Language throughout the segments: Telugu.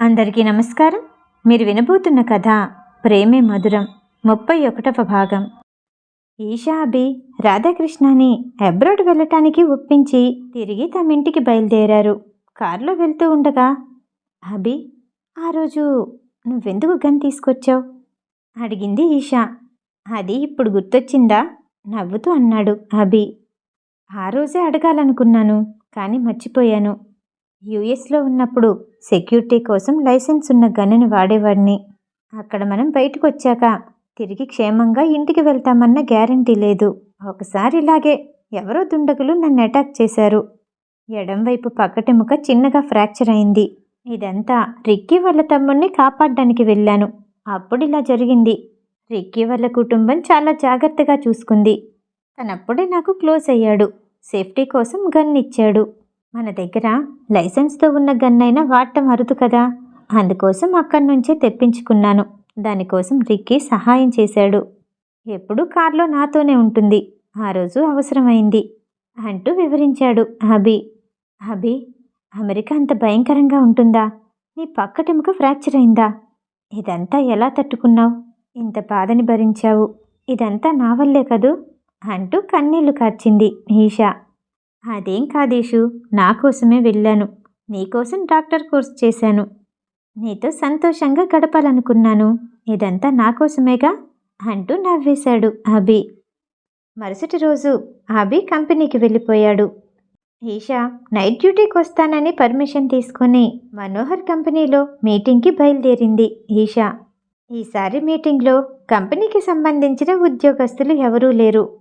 అందరికీ నమస్కారం. మీరు వినబోతున్న కథ ప్రేమే మధురం ముప్పై ఒకటవ భాగం. ఈషా అభి రాధాకృష్ణని అబ్రాడ్ వెళ్ళటానికి ఒప్పించి తిరిగి తమ ఇంటికి బయలుదేరారు. కారులో వెళ్తూ ఉండగా అభి ఆ రోజు నువ్వెందుకు గన్ తీసుకొచ్చావు? అడిగింది ఈషా. అది ఇప్పుడు గుర్తొచ్చిందా? నవ్వుతూ అన్నాడు అభి. ఆ రోజే అడగాలనుకున్నాను కానీ మర్చిపోయాను. యుఎస్లో ఉన్నప్పుడు సెక్యూరిటీ కోసం లైసెన్స్ ఉన్న గన్నుని వాడేవాడిని. అక్కడ మనం బయటకు వచ్చాక తిరిగి క్షేమంగా ఇంటికి వెళ్తామన్న గ్యారంటీ లేదు. ఒకసారి ఇలాగే ఎవరో దుండగులు నన్ను అటాక్ చేశారు. ఎడంవైపు పక్కటెముక చిన్నగా ఫ్రాక్చర్ అయింది. ఇదంతా రిక్కీ వాళ్ళ తమ్ముడిని కాపాడడానికి వెళ్ళాను. అప్పుడు ఇలా జరిగింది. రిక్కీ వాళ్ళ కుటుంబం చాలా జాగ్రత్తగా చూసుకుంది. తనప్పుడే నాకు క్లోజ్ అయ్యాడు. సేఫ్టీ కోసం గన్ ఇచ్చాడు. మన దగ్గర లైసెన్స్తో ఉన్న గన్ అయినా వాడటం అరుదు కదా. అందుకోసం అక్కడి నుంచే తెప్పించుకున్నాను. దానికోసం రిక్కీ సహాయం చేశాడు. ఎప్పుడూ కార్లో నాతోనే ఉంటుంది. ఆ రోజు అవసరమైంది అంటూ వివరించాడు అభి. అభి అమెరికా అంత భయంకరంగా ఉంటుందా? నీ పక్కటెముక ఫ్రాక్చర్ అయిందా? ఇదంతా ఎలా తట్టుకున్నావు? ఇంత బాధని భరించావు. ఇదంతా నా వల్లే కదూ? అంటూ కన్నీళ్ళు కార్చింది ఈషా. అదేం కాదేశు? నా కోసమే వెళ్ళాను. నీకోసం డాక్టర్ కోర్స్ చేశాను. నీతో సంతోషంగా గడపాలనుకున్నాను. ఇదంతా నా కోసమేగా? అంటూ నవ్వేశాడు అభి. మరుసటి రోజు అభి కంపెనీకి వెళ్ళిపోయాడు. ఈషా నైట్ డ్యూటీకి వస్తానని పర్మిషన్ తీసుకొని మనోహర్ కంపెనీలో మీటింగ్కి బయలుదేరింది ఈషా. ఈసారి మీటింగ్లో కంపెనీకి సంబంధించిన ఉద్యోగస్తులు ఎవరూ లేరు.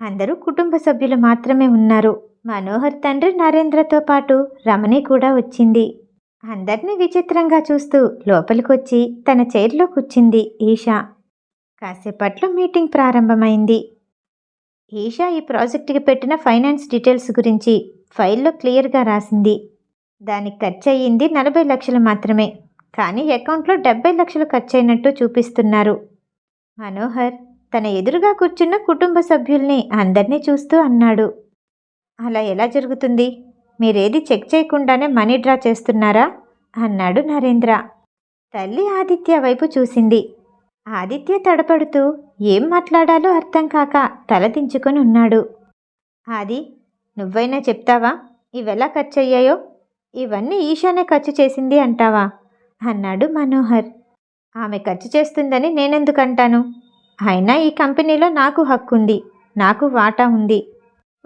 అందరూ కుటుంబ సభ్యులు మాత్రమే ఉన్నారు. మనోహర్ తండ్రి నరేంద్రతో పాటు రమణి కూడా వచ్చింది. అందర్నీ విచిత్రంగా చూస్తూ లోపలికొచ్చి తన చైర్లో కూర్చుంది ఈషా. కాసేపట్లో మీటింగ్ ప్రారంభమైంది. ఈషా ఈ ప్రాజెక్టుకి పెట్టిన ఫైనాన్స్ డీటెయిల్స్ గురించి ఫైల్లో క్లియర్గా రాసింది. దానికి ఖర్చు అయ్యింది నలభై లక్షలు మాత్రమే. కానీ అకౌంట్లో డెబ్బై లక్షలు ఖర్చు అయినట్టు చూపిస్తున్నారు. మనోహర్ తన ఎదురుగా కూర్చున్న కుటుంబ సభ్యుల్ని అందరినీ చూస్తూ అన్నాడు. అలా ఎలా జరుగుతుంది? మీరేది చెక్ చేయకుండానే మనీ డ్రా చేస్తున్నారా? అన్నాడు నరేంద్ర. తల్లి ఆదిత్య వైపు చూసింది. ఆదిత్య తడపడుతూ ఏం మాట్లాడాలో అర్థం కాక తలదించుకొని ఉన్నాడు. ఆది నువ్వైనా చెప్తావా? ఇవెలా ఖర్చు అయ్యాయో? ఇవన్నీ ఈశానే ఖర్చు చేసింది అంటావా? అన్నాడు మనోహర్. ఆమె ఖర్చు చేస్తుందని నేనెందుకంటాను అయినా ఈ కంపెనీలో నాకు హక్కు ఉంది నాకు వాటా ఉంది.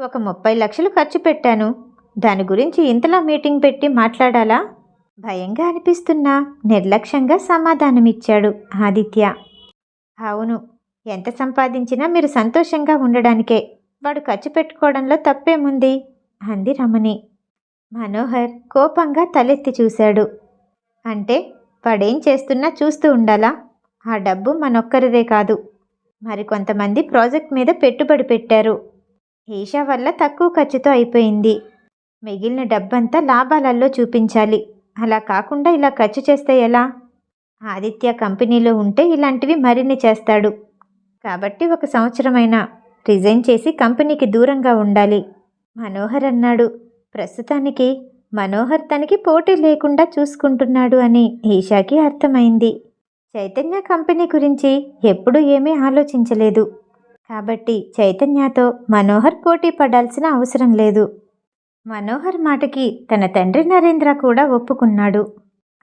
ఒక ముప్పై లక్షలు ఖర్చు పెట్టాను. దాని గురించి ఇంతలా మీటింగ్ పెట్టి మాట్లాడాలా? భయంగా అనిపిస్తున్నా. నిర్లక్ష్యంగా సమాధానమిచ్చాడు ఆదిత్య. అవును ఎంత సంపాదించినా మీరు సంతోషంగా ఉండడానికే. వాడు ఖర్చు పెట్టుకోవడంలో తప్పేముంది? అంది రమణి. మనోహర్ కోపంగా తలెత్తి చూశాడు. అంటే వాడేం చేస్తున్నా చూస్తూ ఉండాలా? ఆ డబ్బు మనొక్కరిదే కాదు. మరికొంతమంది ప్రాజెక్ట్ మీద పెట్టుబడి పెట్టారు. ఈషా వల్ల తక్కువ ఖర్చుతో అయిపోయింది. మిగిలిన డబ్బంతా లాభాలలో చూపించాలి. అలా కాకుండా ఇలా ఖర్చు చేస్తే ఎలా? ఆదిత్య కంపెనీలో ఉంటే ఇలాంటివి మరిన్ని చేస్తాడు. కాబట్టి ఒక సంవత్సరమైనా రిజైన్ చేసి కంపెనీకి దూరంగా ఉండాలి. మనోహర్ అన్నాడు. ప్రస్తుతానికి మనోహర్ తనకి పోటీ లేకుండా చూసుకుంటున్నాడు అని ఈషాకి అర్థమైంది. చైతన్య కంపెనీ గురించి ఎప్పుడూ ఏమీ ఆలోచించలేదు. కాబట్టి చైతన్యతో మనోహర్ పోటీ పడాల్సిన అవసరం లేదు. మనోహర్ మాటకి తన తండ్రి నరేంద్ర కూడా ఒప్పుకున్నాడు.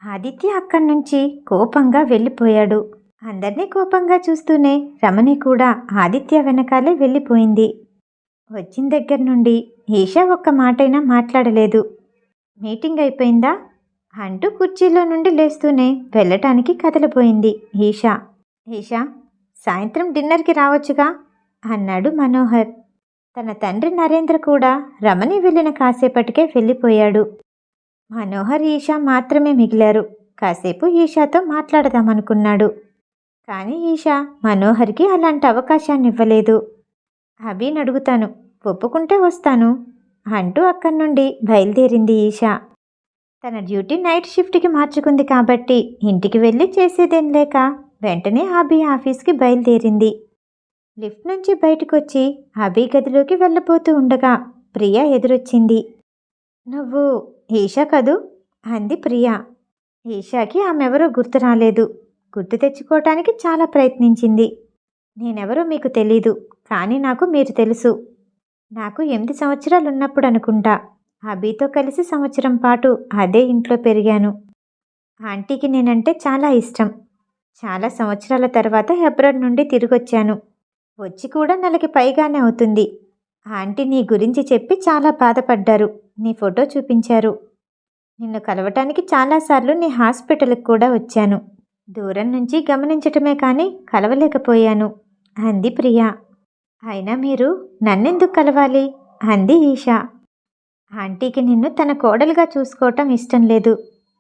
ఆదిత్య అక్కడి నుంచి కోపంగా వెళ్ళిపోయాడు. అందరినీ కోపంగా చూస్తూనే రమణి కూడా ఆదిత్య వెనకాలే వెళ్ళిపోయింది. వచ్చిన దగ్గర నుండి ఈషా ఒక్క మాటైనా మాట్లాడలేదు. మీటింగ్ అయిపోయిందా? అంటూ కుర్చీలో నుండి లేస్తూనే వెళ్ళటానికి కదలిపోయింది ఈషా ఈషా సాయంత్రం డిన్నర్కి రావచ్చుగా? అన్నాడు మనోహర్. తన తండ్రి నరేంద్ర కూడా రమణి వెళ్ళిన కాసేపటికే వెళ్ళిపోయాడు. మనోహర్ ఈషా మాత్రమే మిగిలారు. కాసేపు ఈషాతో మాట్లాడదామనుకున్నాడు. కానీ ఈషా మనోహర్కి అలాంటి అవకాశాన్ని ఇవ్వలేదు అభిని అడుగుతాను ఒప్పుకుంటే వస్తాను అంటూ అక్కడి నుండి బయలుదేరింది ఈషా తన డ్యూటీ నైట్ షిఫ్ట్కి మార్చుకుంది కాబట్టి ఇంటికి వెళ్ళి చేసేదేం లేక వెంటనే అభి ఆఫీస్కి బయలుదేరింది. లిఫ్ట్ నుంచి బయటకొచ్చి అభి గదిలోకి వెళ్ళబోతూ ఉండగా ప్రియా ఎదురొచ్చింది. నువ్వు ఈషా కదూ? అంది ప్రియా. ఈషాకి ఆమెవరో గుర్తు రాలేదు. గుర్తు తెచ్చుకోవటానికి చాలా ప్రయత్నించింది. నేనెవరో మీకు తెలీదు కానీ నాకు మీరు తెలుసు. నాకు ఎనిమిది సంవత్సరాలు ఉన్నప్పుడు అనుకుంటా. అభితో కలిసి సంవత్సరం పాటు అదే ఇంట్లో పెరిగాను. ఆంటీకి నేనంటే చాలా ఇష్టం. చాలా సంవత్సరాల తర్వాత అబ్రాడ్ నుండి తిరిగొచ్చాను. వచ్చి కూడా నెలకి పైగానే అవుతుంది. ఆంటీ నీ గురించి చెప్పి చాలా బాధపడ్డారు. నీ ఫోటో చూపించారు. నిన్ను కలవటానికి చాలాసార్లు నీ హాస్పిటల్కి కూడా వచ్చాను. దూరం నుంచి గమనించటమే కానీ కలవలేకపోయాను. అంది ప్రియా. అయినా మీరు నన్నెందుకు కలవాలి? అంది ఈషా. ఆంటీకి నిన్ను తన కోడలుగా చూసుకోవటం ఇష్టం లేదు.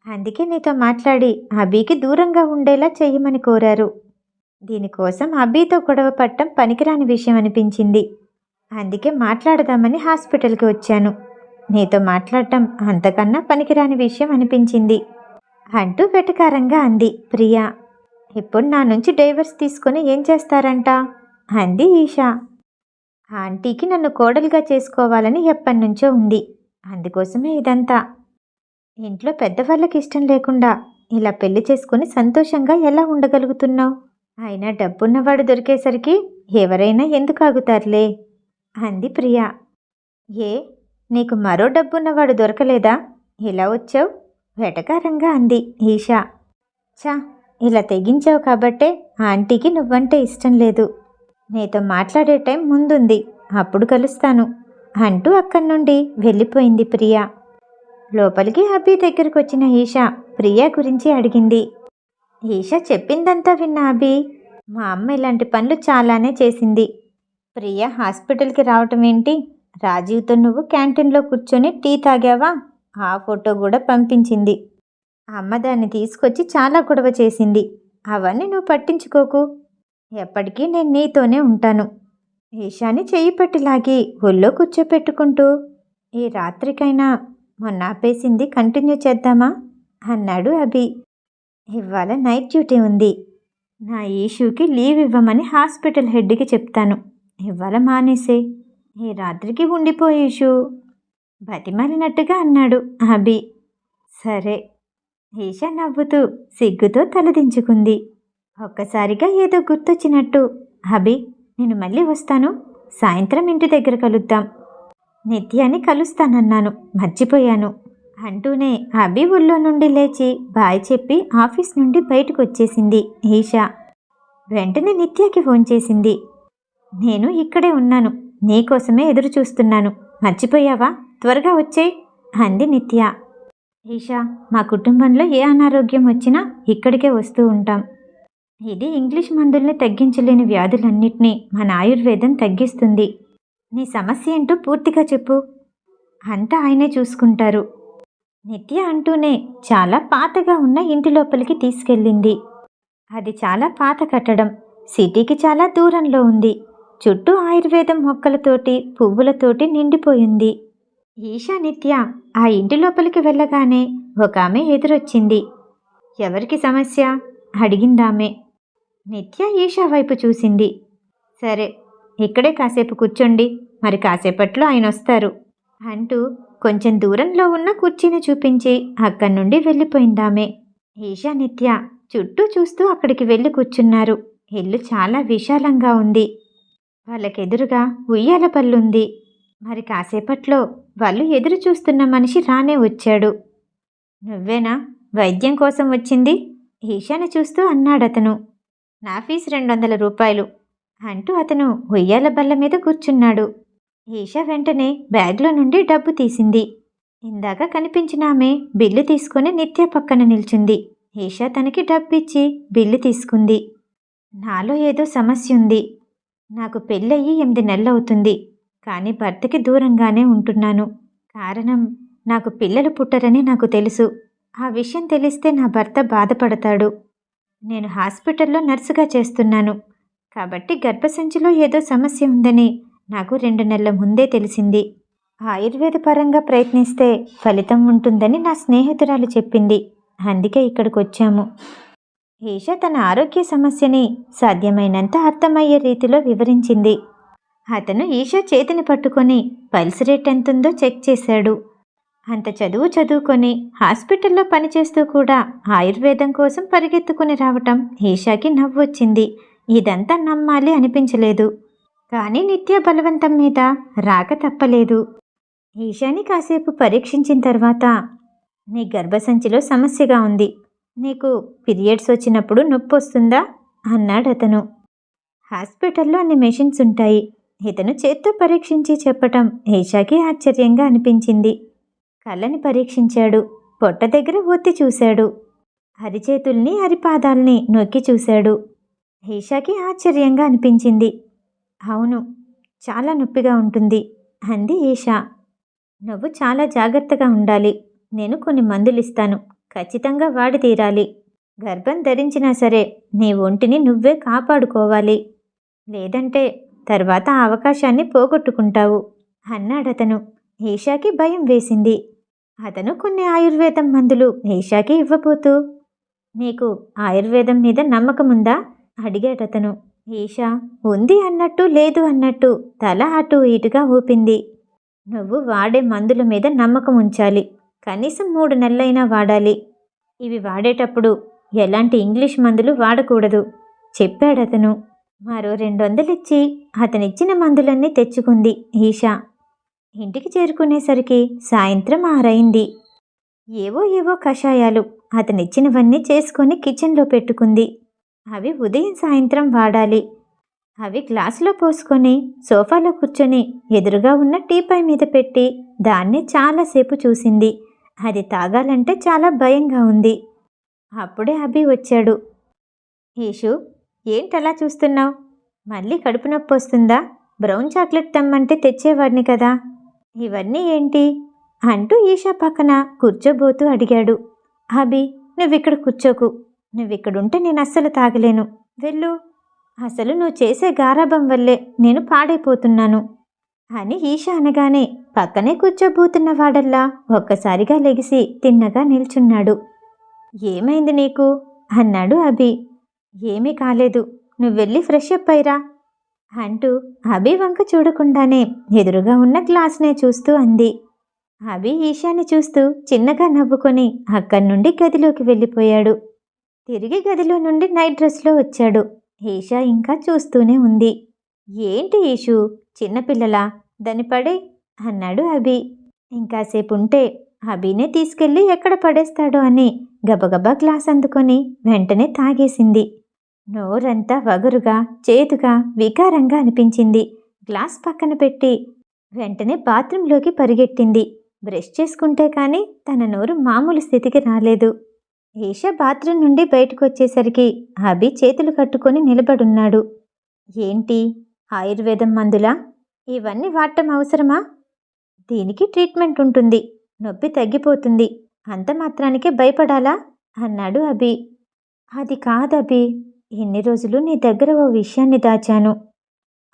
అందుకే నీతో మాట్లాడి అబీకి దూరంగా ఉండేలా చేయమని కోరారు. దీనికోసం అబీతో గొడవ పట్టం పనికిరాని విషయం అనిపించింది. అందుకే మాట్లాడదామని హాస్పిటల్కి వచ్చాను. నీతో మాట్లాడటం అంతకన్నా పనికిరాని విషయం అనిపించింది అంటూ వెటకారంగా అంది ప్రియా. ఇప్పుడు నా నుంచి డైవర్స్ తీసుకొని ఏం చేస్తారంట? అంది ఈషా. ఆంటీకి నన్ను కోడలుగా చేసుకోవాలని ఎప్పటినుంచో ఉంది. అందుకోసమే ఇదంతా. ఇంట్లో పెద్దవాళ్ళకి ఇష్టం లేకుండా ఇలా పెళ్ళి చేసుకుని సంతోషంగా ఎలా ఉండగలుగుతున్నావు? అయినా డబ్బున్నవాడు దొరికేసరికి ఎవరైనా ఎందుకు ఆగుతారులే? అంది ప్రియా. ఏ నీకు మరో డబ్బున్నవాడు దొరకలేదా? ఇలా వచ్చావు? వెటకారంగా అంది ఈషా. చా ఇలా తెగించావు కాబట్టే ఆంటీకి నువ్వంటే ఇష్టం లేదు. నీతో మాట్లాడే టైం ముందుంది. అప్పుడు కలుస్తాను. అంటూ అక్కడి నుండి వెళ్ళిపోయింది ప్రియా. లోపలికి అభి దగ్గరకు వచ్చిన ఈషా ప్రియా గురించి అడిగింది. ఈషా చెప్పిందంతా విన్న అభి మా అమ్మ ఇలాంటి పనులు చాలానే చేసింది. ప్రియా హాస్పిటల్కి రావటం ఏంటి? రాజీవ్తో నువ్వు క్యాంటీన్లో కూర్చొని టీ తాగావా? ఆ ఫోటో కూడా పంపించింది. అమ్మ దాన్ని తీసుకొచ్చి చాలా గొడవ చేసింది. అవన్నీ నువ్వు పట్టించుకోకు. ఎప్పటికీ నేను నీతోనే ఉంటాను. ఈశాని చెయ్యి పట్టిలాగి ఒళ్ళో కూర్చోపెట్టుకుంటూ ఈ రాత్రికైనా మొన్న ఆపేసింది కంటిన్యూ చేద్దామా? అన్నాడు అభి. ఇవాళ నైట్ డ్యూటీ ఉంది. నా ఈషుకి లీవ్ ఇవ్వమని హాస్పిటల్ హెడ్కి చెప్తాను. ఇవాళ మానేసే. ఈ రాత్రికి ఉండిపోయి ఈషు బతిమాలినట్టుగా అన్నాడు అభి. సరే. ఈష నవ్వుతూ సిగ్గుతో తలదించుకుంది. ఒక్కసారిగా ఏదో గుర్తొచ్చినట్టు అభి నేను మళ్ళీ వస్తాను. సాయంత్రం ఇంటి దగ్గర కలుద్దాం. నిత్యాన్ని కలుస్తానన్నాను. మర్చిపోయాను. అంటూనే అభి ఊళ్ళో నుండి లేచి బాయ్ చెప్పి ఆఫీస్ నుండి బయటకు వచ్చేసింది ఈషా. వెంటనే నిత్యకి ఫోన్ చేసింది. నేను ఇక్కడే ఉన్నాను. నీకోసమే ఎదురు చూస్తున్నాను. మర్చిపోయావా? త్వరగా వచ్చేయ్ అంది నిత్య. ఈషా మా కుటుంబంలో ఏ అనారోగ్యం వచ్చినా ఇక్కడికే వస్తూ ఉంటాం. ఇది ఇంగ్లీష్ మందుల్ని తగ్గించలేని వ్యాధులన్నిటినీ మన ఆయుర్వేదం తగ్గిస్తుంది. నీ సమస్య ఏంటో పూర్తిగా చెప్పు. అంతా ఆయనే చూసుకుంటారు. నిత్య అంటూనే చాలా పాతగా ఉన్న ఇంటి లోపలికి తీసుకెళ్ళింది. అది చాలా పాత కట్టడం. సిటీకి చాలా దూరంలో ఉంది. చుట్టూ ఆయుర్వేదం మొక్కలతోటి పువ్వులతోటి నిండిపోయింది. ఈషా నిత్య ఆ ఇంటి లోపలికి వెళ్ళగానే ఒక ఆమె ఎదురొచ్చింది. ఎవరికి సమస్య? అడిగిందామె. నిత్య ఈషా వైపు చూసింది. సరే ఇక్కడే కాసేపు కూర్చోండి. మరి కాసేపట్లో ఆయన వస్తారు. అంటూ కొంచెం దూరంలో ఉన్న కుర్చీని చూపించి అక్కడి నుండి వెళ్ళిపోయిందామె. ఈషా నిత్య చుట్టూ చూస్తూ అక్కడికి వెళ్ళి కూర్చున్నారు. ఇల్లు చాలా విశాలంగా ఉంది. వాళ్ళకెదురుగా ఉయ్యాల పల్లుంది మరి కాసేపట్లో వాళ్ళు ఎదురు చూస్తున్న మనిషి రానే వచ్చాడు. నువ్వేనా? వైద్యం కోసం వచ్చింది? ఈషాని చూస్తూ అన్నాడతను. నా ఫీజు రెండు వందల రూపాయలు అంటూ అతను ఉయ్యాల బల్ల మీద కూర్చున్నాడు. ఈషా వెంటనే బ్యాగ్లో నుండి డబ్బు తీసింది. ఇందాక కనిపించిన ఆమె బిల్లు తీసుకుని నిత్య పక్కన నిల్చుంది. ఈషా తనకి డబ్బిచ్చి బిల్లు తీసుకుంది. నాలో ఏదో సమస్య ఉంది. నాకు పెళ్ళయి ఎనిమిది నెలలవుతుంది. కానీ భర్తకి దూరంగానే ఉంటున్నాను. కారణం నాకు పిల్లలు పుట్టరని నాకు తెలుసు. ఆ విషయం తెలిస్తే నా భర్త బాధపడతాడు. నేను హాస్పిటల్లో నర్సుగా చేస్తున్నాను. కాబట్టి గర్భసంచిలో ఏదో సమస్య ఉందని నాకు రెండు నెలల ముందే తెలిసింది. ఆయుర్వేద పరంగా ప్రయత్నిస్తే ఫలితం ఉంటుందని నా స్నేహితురాలు చెప్పింది. అందుకే ఇక్కడికి వచ్చాము ఈష తన ఆరోగ్య సమస్యని సాధ్యమైనంత అర్థమయ్యే రీతిలో వివరించింది. అతను ఈషా చేతిని పట్టుకొని పల్స్ రేట్ ఎంతుందో చెక్ చేశాడు. అంత చదువు చదువుకొని హాస్పిటల్లో పనిచేస్తూ కూడా ఆయుర్వేదం కోసం పరిగెత్తుకుని రావటం ఈషాకి నవ్వొచ్చింది. ఇదంతా నమ్మాలి అనిపించలేదు. కానీ నిత్య బలవంతం మీద రాక తప్పలేదు. ఈషాని కాసేపు పరీక్షించిన తర్వాత నీ గర్భసంచిలో సమస్యగా ఉంది. నీకు పీరియడ్స్ వచ్చినప్పుడు నొప్పి వస్తుందా అన్నాడు అతను. హాస్పిటల్లో అన్ని మెషిన్స్ ఉంటాయి. ఇతను చేత్తో పరీక్షించి చెప్పటం ఈషాకి ఆశ్చర్యంగా అనిపించింది. కళ్ళని పరీక్షించాడు. పొట్ట దగ్గర ఒత్తి చూశాడు. అరిచేతుల్ని అరిపాదాల్ని నొక్కి చూశాడు. హేషాకి ఆశ్చర్యంగా అనిపించింది. అవును చాలా నొప్పిగా ఉంటుంది అంది ఈషా నువ్వు చాలా జాగ్రత్తగా ఉండాలి. నేను కొన్ని మందులు ఇస్తాను ఖచ్చితంగా వాడి తీరాలి. గర్భం ధరించినా సరే నీ ఒంటిని నువ్వే కాపాడుకోవాలి. లేదంటే తర్వాత ఆ అవకాశాన్ని పోగొట్టుకుంటావు అన్నాడతను. ఈషాకి భయం వేసింది. అతను కొన్ని ఆయుర్వేదం మందులు ఈషాకి ఇవ్వబోతూ నీకు ఆయుర్వేదం మీద నమ్మకం ఉందా? అడిగాడతను ఈషా ఉంది అన్నట్టు లేదు అన్నట్టు తల అటు ఇటుగా ఊపింది. నువ్వు వాడే మందుల మీద నమ్మకం ఉంచాలి. కనీసం మూడు నెలలైనా వాడాలి. ఇవి వాడేటప్పుడు ఎలాంటి ఇంగ్లీష్ మందులు వాడకూడదు చెప్పాడతను మరో రెండు వందలిచ్చి అతనిచ్చిన మందులన్నీ తెచ్చుకుంది ఈషా ఇంటికి చేరుకునేసరికి సాయంత్రం ఆరైంది. ఏవో ఏవో కషాయాలు అతనిచ్చినవన్నీ చేసుకొని కిచెన్లో పెట్టుకుంది. అవి ఉదయం సాయంత్రం వాడాలి. అవి గ్లాసులో పోసుకొని సోఫాలో కూర్చొని ఎదురుగా ఉన్న టీపాయ్ మీద పెట్టి దాన్ని చాలాసేపు చూసింది. అది తాగాలంటే చాలా భయంగా ఉంది. అప్పుడే అభి వచ్చాడు. ఈషు ఏంటలా చూస్తున్నావు? మళ్ళీ కడుపు నొప్పి వస్తుందా? బ్రౌన్ చాక్లెట్ తెమ్మంటే తెచ్చేవాడిని కదా. ఇవన్నీ ఏంటి? అంటూ ఈషా పక్కన కూర్చోబోతూ అడిగాడు. అభి నువ్విక్కడ కూర్చోకు. నువ్విక్కడుంటే నేను అస్సలు తాగలేను. వెళ్ళు. అసలు నువ్వు చేసే గారాభం వల్లే నేను పాడైపోతున్నాను. అని ఈషా అనగానే పక్కనే కూర్చోబోతున్న వాడల్లా ఒక్కసారిగా లెగిసి తిన్నగా నిల్చున్నాడు. ఏమైంది నీకు? అన్నాడు అభి. ఏమీ కాలేదు. నువ్వు వెళ్ళి ఫ్రెష్ అప్ అయిరా అంటూ అభి వంక చూడకుండానే ఎదురుగా ఉన్న గ్లాస్నే చూస్తూ అంది. అభి ఈశాని చూస్తూ చిన్నగా నవ్వుకొని అక్కడి నుండి గదిలోకి వెళ్ళిపోయాడు. తిరిగి గదిలో నుండి నైట్ డ్రెస్లో వచ్చాడు. ఈషా ఇంకా చూస్తూనే ఉంది. ఏంటి ఈషు చిన్నపిల్లలా దాన్ని పడే అన్నాడు అభి. ఇంకాసేపు ఉంటే అభినే తీసుకెళ్ళి ఎక్కడ పడేస్తాడో అని గబగబా గ్లాస్ అందుకొని వెంటనే తాగేసింది. నోరంతా వగరుగా చేదుగా వికారంగా అనిపించింది. గ్లాస్ పక్కన పెట్టి వెంటనే బాత్రూంలోకి పరిగెట్టింది బ్రష్ చేసుకుంటే కానీ తన నోరు మామూలు స్థితికి రాలేదు. ఈష బాత్రూం నుండి బయటకు వచ్చేసరికి అభి చేతులు కట్టుకొని నిలబడున్నాడు. ఏంటి? ఆయుర్వేదం మందులా? ఇవన్నీ వాడటం అవసరమా? దీనికి ట్రీట్మెంట్ ఉంటుంది. నొప్పి తగ్గిపోతుంది. అంత మాత్రానికే భయపడాలా? అన్నాడు అభి. అది కాదభి. ఎన్ని రోజులు నీ దగ్గర ఓ విషయాన్ని దాచాను.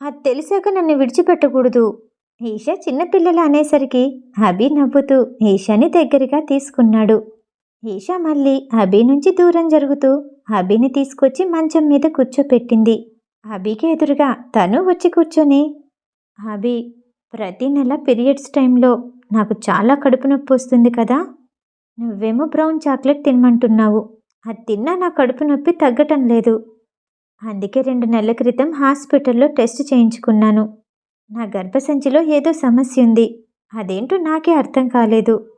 అది తెలిసాక నన్ను విడిచిపెట్టకూడదు. ఈషా చిన్నపిల్లలు అనేసరికి అభి నవ్వుతూ ఈషాని దగ్గరగా తీసుకున్నాడు. ఈషా మళ్ళీ అభి నుంచి దూరం జరుగుతూ అభిని తీసుకొచ్చి మంచం మీద కూర్చోపెట్టింది. అభికి ఎదురుగా తను వచ్చి కూర్చొని అభి ప్రతి నెల పీరియడ్స్ టైంలో నాకు చాలా కడుపు నొప్పి వస్తుంది కదా? నువ్వేమో బ్రౌన్ చాక్లెట్ తినమంటున్నావు. అది తిన్నా నా కడుపు నొప్పి తగ్గటం లేదు. అందుకే రెండు నెలల క్రితం హాస్పిటల్లో టెస్ట్ చేయించుకున్నాను. నా గర్భసంచిలో ఏదో సమస్య ఉంది. అదేంటో నాకే అర్థం కాలేదు.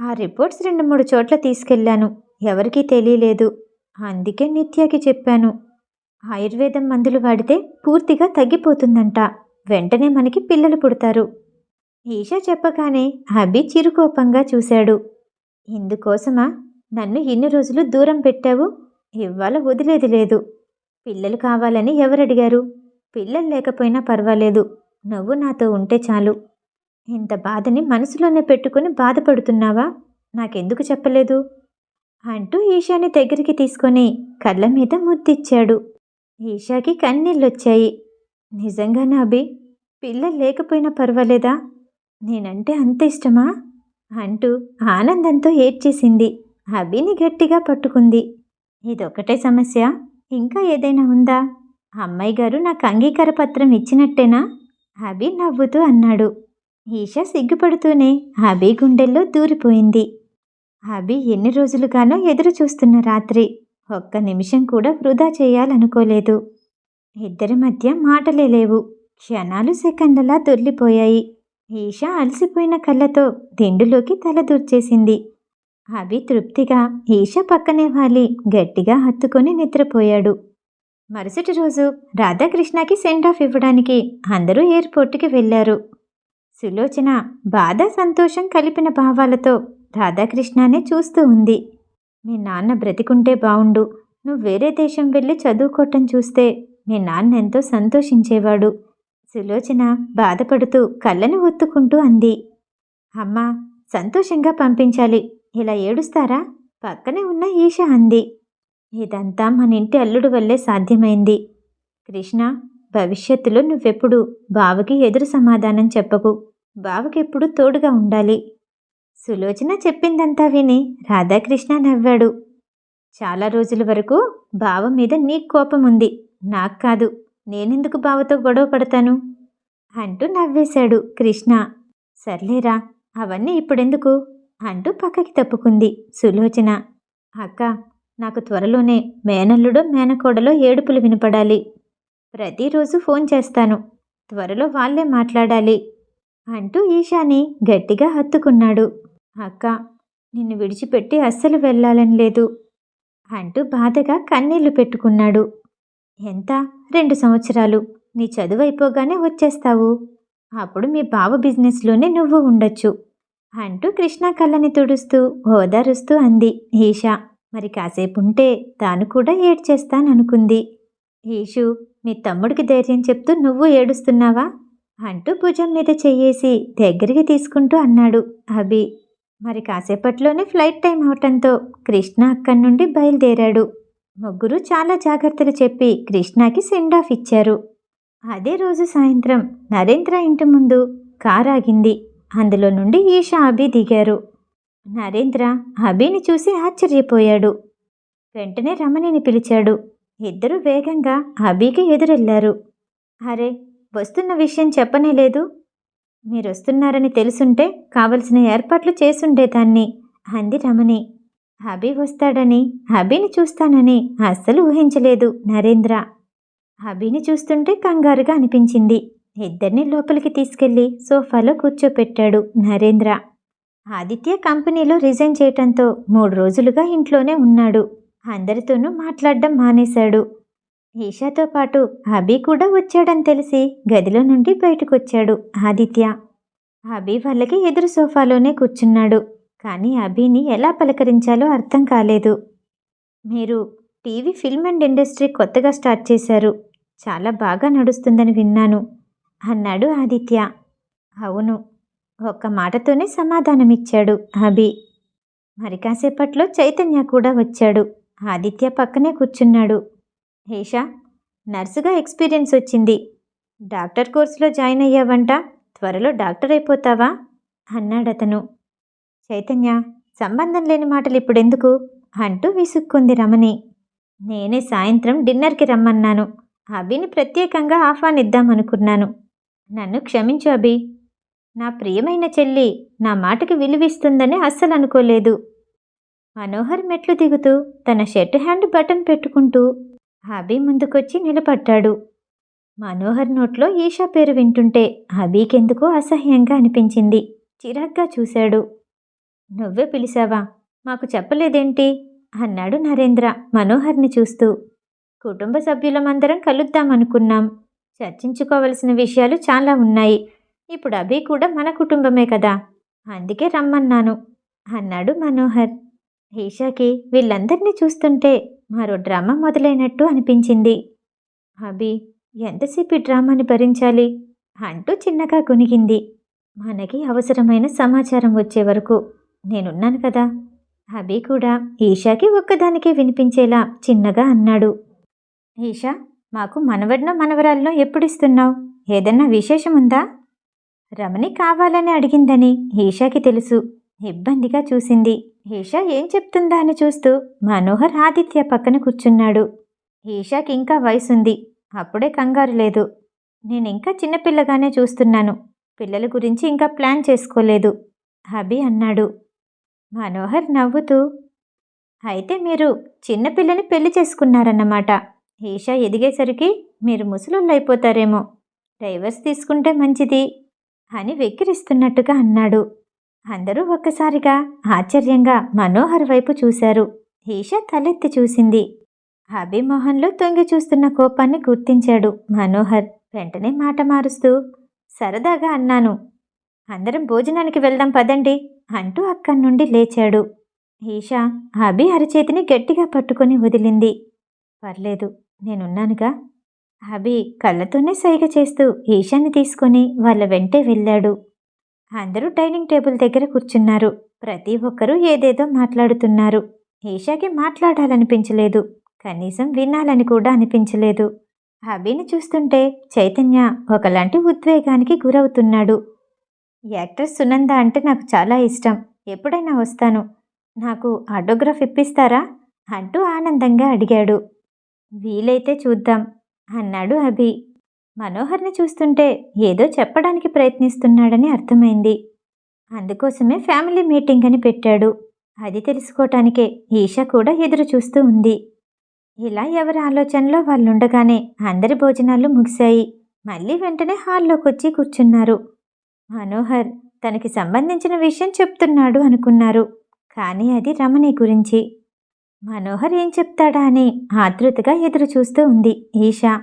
ఆ రిపోర్ట్స్ రెండు మూడు చోట్ల తీసుకెళ్ళాను. ఎవరికీ తెలియలేదు. అందుకే నిత్యాకి చెప్పాను. ఆయుర్వేదం మందులు వాడితే పూర్తిగా తగ్గిపోతుందంట. వెంటనే మనకి పిల్లలు పుడతారు. ఈషా చెప్పగానే అభి చిరుకోపంగా చూశాడు. ఇందుకోసమా నన్ను ఇన్ని రోజులు దూరం పెట్టావు? ఇవాళ వదిలేది లేదు. పిల్లలు కావాలని ఎవరడిగారు? పిల్లలు లేకపోయినా పర్వాలేదు. నువ్వు నాతో ఉంటే చాలు. ఇంత బాధని మనసులోనే పెట్టుకుని బాధపడుతున్నావా? నాకెందుకు చెప్పలేదు? అంటూ ఈషాని దగ్గరికి తీసుకొని కళ్ళ మీద ముద్దిచ్చాడు. ఈషాకి కన్నీళ్ళొచ్చాయి. నిజంగా నాభి పిల్లలు లేకపోయినా పర్వాలేదా? నేనంటే అంత ఇష్టమా? అంటూ ఆనందంతో ఏడ్చేసింది. అభిని గట్టిగా పట్టుకుంది. ఇదొకటే సమస్య. ఇంకా ఏదైనా ఉందా? అమ్మాయి గారు నాకు అంగీకార పత్రం ఇచ్చినట్టేనా? అభి నవ్వుతూ అన్నాడు. ఈషా సిగ్గుపడుతూనే అభి గుండెల్లో దూరిపోయింది. అభి ఎన్ని రోజులుగానో ఎదురు చూస్తున్న రాత్రి. ఒక్క నిమిషం కూడా వృధా చేయాలనుకోలేదు. ఇద్దరి మధ్య మాటలే లేవు. క్షణాలు సెకండ్లలా దొర్లిపోయాయి ఈషా అలసిపోయిన కళ్ళతో దిండులోకి తల దూర్చేసింది. అభి తృప్తిగా ఈషా పక్కనే వాలి. గట్టిగా హత్తుకొని నిద్రపోయాడు. మరుసటి రోజు రాధాకృష్ణకి సెండ్ ఆఫ్ ఇవ్వడానికి అందరూ ఎయిర్పోర్ట్కి వెళ్ళారు. సులోచన బాధ సంతోషం కలిపిన భావాలతో రాధాకృష్ణనే చూస్తూ ఉంది. మీ నాన్న బ్రతికుంటే బావుండు. నువ్వు వేరే దేశం వెళ్ళి చదువుకోవటం చూస్తే మీ నాన్న ఎంతో సంతోషించేవాడు. సులోచన బాధపడుతూ కళ్ళని ఒత్తుకుంటూ అంది. అమ్మా సంతోషంగా పంపించాలి. ఇలా ఏడుస్తారా? పక్కనే ఉన్న ఈష అంది. ఇదంతా మన ఇంటి అల్లుడు వల్లే సాధ్యమైంది. కృష్ణ భవిష్యత్తులో నువ్వెప్పుడు బావకి ఎదురు సమాధానం చెప్పకు. బావకెప్పుడు తోడుగా ఉండాలి. సులోచన చెప్పిందంతా విని రాధాకృష్ణ నవ్వాడు. చాలా రోజుల వరకు బావ మీద నీకు కోపం ఉంది. నాకు కాదు. నేనెందుకు బావతో గొడవ పడతాను? అంటూ నవ్వేశాడు కృష్ణ. సర్లేరా అవన్నీ ఇప్పుడెందుకు? అంటూ పక్కకి తప్పుకుంది సులోచన. అక్క నాకు త్వరలోనే మేనల్లుడో మేనకోడలో ఏడుపులు వినపడాలి. ప్రతిరోజు ఫోన్ చేస్తాను. త్వరలో వాళ్ళే మాట్లాడాలి అంటూ ఈశాని గట్టిగా హత్తుకున్నాడు. అక్క నిన్ను విడిచిపెట్టి అస్సలు వెళ్ళాలని లేదు అంటూ బాధగా కన్నీళ్ళు పెట్టుకున్నాడు. ఎంత? రెండు సంవత్సరాలు. నీ చదువు అయిపోగానే వచ్చేస్తావు. అప్పుడు మీ బావ బిజినెస్లోనే నువ్వు ఉండొచ్చు. అంటూ కృష్ణ కళ్ళని తుడుస్తూ ఓదారుస్తూ అంది ఈషా మరి కాసేపు ఉంటే తాను కూడా ఏడ్చేస్తాననుకుంది. ఈషు మీ తమ్ముడికి ధైర్యం చెప్తూ నువ్వు ఏడుస్తున్నావా? అంటూ భుజం మీద చెయ్యేసి దగ్గరికి తీసుకుంటూ అన్నాడు అభి. మరి కాసేపట్లోనే ఫ్లైట్ టైం అవటంతో కృష్ణ అక్కడి నుండి బయలుదేరాడు. ముగ్గురు చాలా జాగ్రత్తలు చెప్పి కృష్ణకి సెండ్ ఆఫ్ ఇచ్చారు. అదే రోజు సాయంత్రం నరేంద్ర ఇంటి ముందు కారు ఆగింది. అందులో నుండి ఈషా అభి దిగారు. నరేంద్ర అభిని చూసి ఆశ్చర్యపోయాడు. వెంటనే రమణిని పిలిచాడు. ఇద్దరు వేగంగా అభికి ఎదురెళ్ళారు. అరే వస్తున్న విషయం చెప్పనే లేదు. మీరొస్తున్నారని తెలుసుంటే కావలసిన ఏర్పాట్లు చేసుండేదాన్ని అంది రమణి. అభి వస్తాడని అభిని చూస్తానని అస్సలు ఊహించలేదు నరేంద్ర. అభిని చూస్తుంటే కంగారుగా అనిపించింది. ఇద్దరిని లోపలికి తీసుకెళ్ళి సోఫాలో కూర్చోపెట్టాడు నరేంద్ర. ఆదిత్య కంపెనీలో రిజైన్ చేయటంతో మూడు రోజులుగా ఇంట్లోనే ఉన్నాడు. అందరితోనూ మాట్లాడడం మానేశాడు. ఈషాతో పాటు అభి కూడా వచ్చాడని తెలిసి గదిలో నుండి బయటకొచ్చాడు ఆదిత్య. అభి వాళ్ళకి ఎదురు సోఫాలోనే కూర్చున్నాడు. కానీ అభిని ఎలా పలకరించాలో అర్థం కాలేదు. మీరు టీవీ ఫిల్మ్ అండ్ ఇండస్ట్రీ కొత్తగా స్టార్ట్ చేశారు. చాలా బాగా నడుస్తుందని విన్నాను. అన్నాడు ఆదిత్య. అవును ఒక్క మాటతోనే సమాధానమిచ్చాడు అభి. మరి కాసేపట్లో చైతన్య కూడా వచ్చాడు. ఆదిత్య పక్కనే కూర్చున్నాడు. హేషా నర్సుగా ఎక్స్పీరియన్స్ వచ్చింది. డాక్టర్ కోర్సులో జాయిన్ అయ్యావంట త్వరలో డాక్టర్ అయిపోతావా? అన్నాడతను చైతన్య సంబంధం లేని మాటలు ఇప్పుడెందుకు? అంటూ విసుక్కుంది రమణి. నేనే సాయంత్రం డిన్నర్కి రమ్మన్నాను. అభిని ప్రత్యేకంగా ఆహ్వానిద్దామనుకున్నాను. నన్ను క్షమించు అభి. నా ప్రియమైన చెల్లి నా మాటకి విలువిస్తుందని అస్సలు అనుకోలేదు. మనోహర్ మెట్లు దిగుతూ తన షర్ట్ హ్యాండ్ బటన్ పెట్టుకుంటూ అభి ముందుకొచ్చి నిలబడ్డాడు. మనోహర్ నోట్లో ఈషా పేరు వింటుంటే అభికెందుకో అసహ్యంగా అనిపించింది. చిరాగ్గా చూశాడు. నువ్వే పిలిచావా? మాకు చెప్పలేదేంటి? అన్నాడు నరేంద్ర మనోహర్ని చూస్తూ. కుటుంబ సభ్యులమందరం కలుద్దామనుకున్నాం. చర్చించుకోవలసిన విషయాలు చాలా ఉన్నాయి. ఇప్పుడు అభి కూడా మన కుటుంబమే కదా. అందుకే రమ్మన్నాను. అన్నాడు మనోహర్. ఈషాకి వీళ్ళందరినీ చూస్తుంటే మరో డ్రామా మొదలైనట్టు అనిపించింది. అభి ఎంతసేపు ఈ డ్రామాని భరించాలి? అంటూ చిన్నగా గునిగింది మనకి అవసరమైన సమాచారం వచ్చే వరకు నేనున్నాను కదా. అభి కూడా ఈషాకి ఒక్కదానికే వినిపించేలా చిన్నగా అన్నాడు. ఈషా మాకు మనవడినో మనవరాలను ఎప్పుడిస్తున్నావు? ఏదన్నా విశేషం ఉందా రమణి కావాలని అడిగిందని ఈషాకి తెలుసు. ఇబ్బందిగా చూసింది. ఈషా ఏం చెప్తుందా అని చూస్తూ మనోహర్ ఆదిత్య పక్కన కూర్చున్నాడు. ఈషాకి ఇంకా వయసుంది. అప్పుడే కంగారు లేదు. నేనింకా చిన్నపిల్లగానే చూస్తున్నాను. పిల్లల గురించి ఇంకా ప్లాన్ చేసుకోలేదు. అభి అన్నాడు. మనోహర్ నవ్వుతూ అయితే మీరు చిన్నపిల్లని పెళ్ళి చేసుకున్నారన్నమాట. ఈషా ఎదిగేసరికి మీరు ముసలుళ్ళైపోతారేమో అయిపోతారేమో. డైవర్స్ తీసుకుంటే మంచిది అని వెక్కిరిస్తున్నట్టుగా అన్నాడు. అందరూ ఒక్కసారిగా ఆశ్చర్యంగా మనోహర్ వైపు చూశారు. ఈషా తలెత్తి చూసింది. అభిమోహన్లో తొంగి చూస్తున్న కోపాన్ని గుర్తించాడు మనోహర్. వెంటనే మాట మారుస్తూ సరదాగా అన్నాను. అందరం భోజనానికి వెళ్దాం పదండి అంటూ అక్కడి నుండి లేచాడు. ఈషా అభి అరచేతిని గట్టిగా పట్టుకొని వదిలింది. పర్లేదు నేనున్నానుగా. అభి కళ్ళతోనే సైగ చేస్తూ ఈశాన్ని తీసుకొని వాళ్ళ వెంటే వెళ్ళాడు. అందరూ డైనింగ్ టేబుల్ దగ్గర కూర్చున్నారు. ప్రతి ఒక్కరూ ఏదేదో మాట్లాడుతున్నారు. ఈషాకి మాట్లాడాలనిపించలేదు. కనీసం వినాలని కూడా అనిపించలేదు. అభిని చూస్తుంటే చైతన్య ఒకలాంటి ఉద్వేగానికి గురవుతున్నాడు. యాక్ట్రెస్ సునంద అంటే నాకు చాలా ఇష్టం. ఎప్పుడైనా వస్తాను. నాకు ఆటోగ్రాఫ్ ఇప్పిస్తారా? అంటూ ఆనందంగా అడిగాడు. వీలైతే చూద్దాం అన్నాడు అభి. మనోహర్ని చూస్తుంటే ఏదో చెప్పడానికి ప్రయత్నిస్తున్నాడని అర్థమైంది. అందుకోసమే ఫ్యామిలీ మీటింగ్ అని పెట్టాడు. అది తెలుసుకోవటానికే ఈష కూడా ఎదురు చూస్తూ ఉంది. ఇలా ఎవరి ఆలోచనలో వాళ్ళుండగానే అందరి భోజనాలు ముగిశాయి. మళ్ళీ వెంటనే హాల్లోకి వచ్చి కూర్చున్నారు. మనోహర్ తనకి సంబంధించిన విషయం చెప్తున్నాడు అనుకున్నారు. కానీ అది రమణి గురించి. మనోహర్ ఏం చెప్తాడా అని ఆతృతగా ఎదురు చూస్తూ ఉంది ఈషా.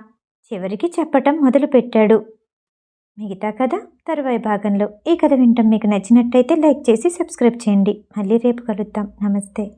చివరికి చెప్పటం మొదలుపెట్టాడు. మిగతా కథ తరువాయి భాగంలో ఈ కథ వింటాం మీకు నచ్చినట్టయితే లైక్ చేసి సబ్స్క్రైబ్ చేయండి. మళ్ళీ రేపు కలుద్దాం. నమస్తే.